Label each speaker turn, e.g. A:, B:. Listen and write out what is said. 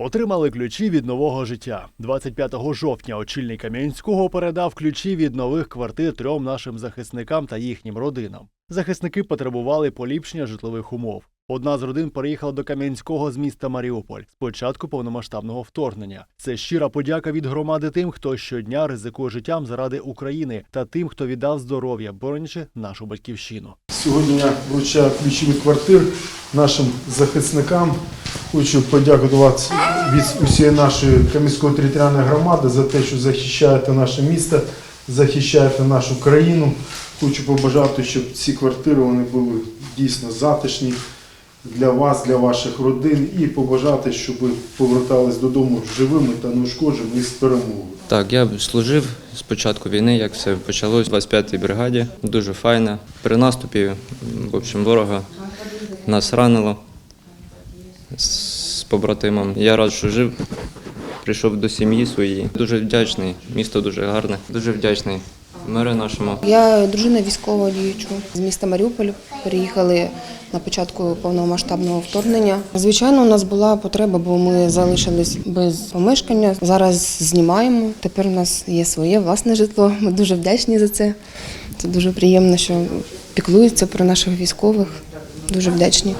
A: Отримали ключі від нового життя. 25 жовтня очільник Кам'янського передав ключі від нових квартир трьом нашим захисникам та їхнім родинам. Захисники потребували поліпшення житлових умов. Одна з родин переїхала до Кам'янського з міста Маріуполь з початку повномасштабного вторгнення. Це щира подяка від громади тим, хто щодня ризикує життям заради України, та тим, хто віддав здоров'я, боронячи нашу батьківщину.
B: Сьогодні я вручаю ключі від квартир нашим захисникам. Хочу подякувати від усієї нашої Кам'янської територіальної громади за те, що захищаєте наше місто, захищаєте нашу країну. Хочу побажати, щоб ці квартири вони були дійсно затишні для вас, для ваших родин, і побажати, щоб повертались додому живими та неушкодженими і з перемогою.
C: Так, я служив з початку війни, як все почалось в 25-й бригаді. Дуже файно. При наступі, в общем, ворога нас ранило з побратимом. Я рад, що жив. Прийшов до сім'ї своєї. Дуже вдячний. Місто дуже гарне. Дуже вдячний меру нашому.
D: Я дружина військового діючого з міста Маріуполь. Переїхали на початку повномасштабного вторгнення. Звичайно, у нас була потреба, бо ми залишились без помешкання. Зараз знімаємо. Тепер у нас є своє власне житло. Ми дуже вдячні за це. Це дуже приємно, що піклуються про наших військових. Дуже вдячні.